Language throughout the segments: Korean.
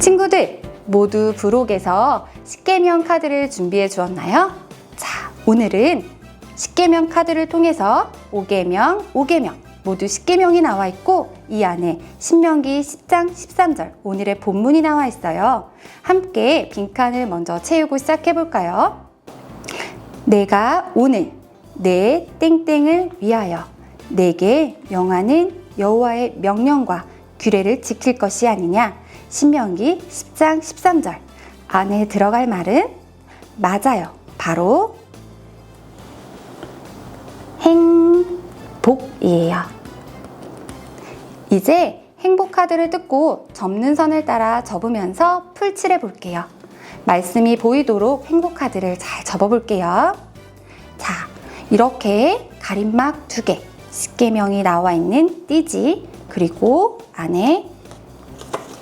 친구들 모두 부록에서 십계명 카드를 준비해 주었나요? 자, 오늘은 십계명 카드를 통해서 5계명, 5계명 모두 십계명이 나와 있고 이 안에 신명기 10장 13절 오늘의 본문이 나와 있어요. 함께 빈칸을 먼저 채우고 시작해 볼까요? 내가 오늘 내 땡땡을 위하여 내게 명하는 여호와의 명령과 규례를 지킬 것이 아니냐. 신명기 10장 13절 안에 들어갈 말은 맞아요. 바로 행복이에요. 이제 행복 카드를 뜯고 접는 선을 따라 접으면서 풀칠해 볼게요. 말씀이 보이도록 행복 카드를 잘 접어 볼게요. 자, 이렇게 가림막 두 개, 십계명이 나와 있는 띠지, 그리고 안에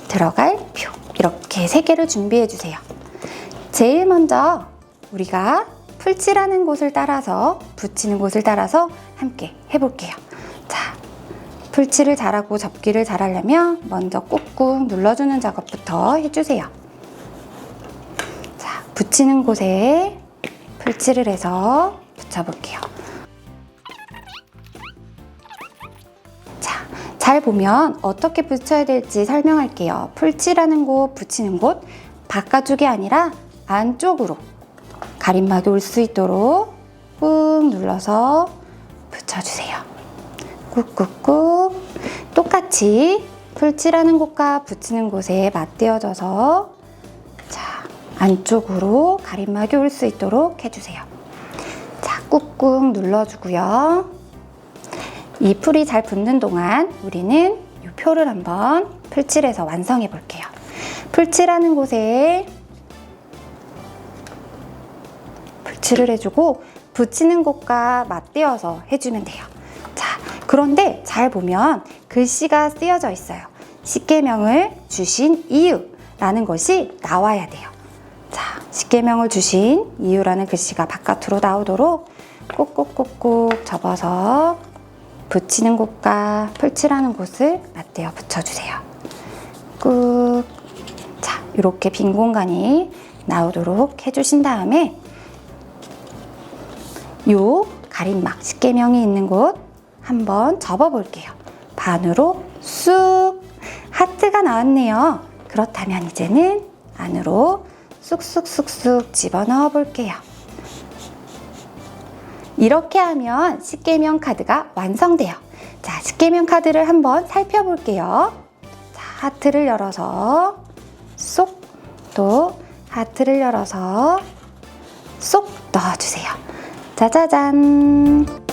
들어갈 표, 이렇게 세 개를 준비해 주세요. 제일 먼저 우리가 풀칠하는 곳을 따라서, 붙이는 곳을 따라서 함께 해볼게요. 자, 풀칠을 잘하고 접기를 잘하려면 먼저 꾹꾹 눌러주는 작업부터 해주세요. 자, 붙이는 곳에 풀칠을 해서 붙여볼게요. 잘 보면 어떻게 붙여야 될지 설명할게요. 풀칠하는 곳, 붙이는 곳, 바깥쪽이 아니라 안쪽으로 가림막이 올 수 있도록 꾹 눌러서 붙여주세요. 꾹꾹꾹. 똑같이 풀칠하는 곳과 붙이는 곳에 맞대어져서 자, 안쪽으로 가림막이 올 수 있도록 해주세요. 자, 꾹꾹 눌러주고요. 이 풀이 잘 붙는 동안 우리는 이 표를 한번 풀칠해서 완성해 볼게요. 풀칠하는 곳에 풀칠을 해주고 붙이는 곳과 맞대어서 해주면 돼요. 자, 그런데 잘 보면 글씨가 쓰여져 있어요. 십계명을 주신 이유라는 것이 나와야 돼요. 자, 십계명을 주신 이유라는 글씨가 바깥으로 나오도록 꾹꾹꾹꾹 접어서 붙이는 곳과 풀칠하는 곳을 맞대어 붙여주세요. 꾹. 자, 이렇게 빈 공간이 나오도록 해주신 다음에 요 가림막 십계명이 있는 곳 한번 접어 볼게요. 반으로 쑥 하트가 나왔네요. 그렇다면 이제는 안으로 쑥쑥쑥쑥 집어넣어 볼게요. 이렇게 하면 십계명 카드가 완성돼요. 자, 십계명 카드를 한번 살펴볼게요. 자, 하트를 열어서 쏙 또 하트를 열어서 쏙 넣어주세요. 짜자잔.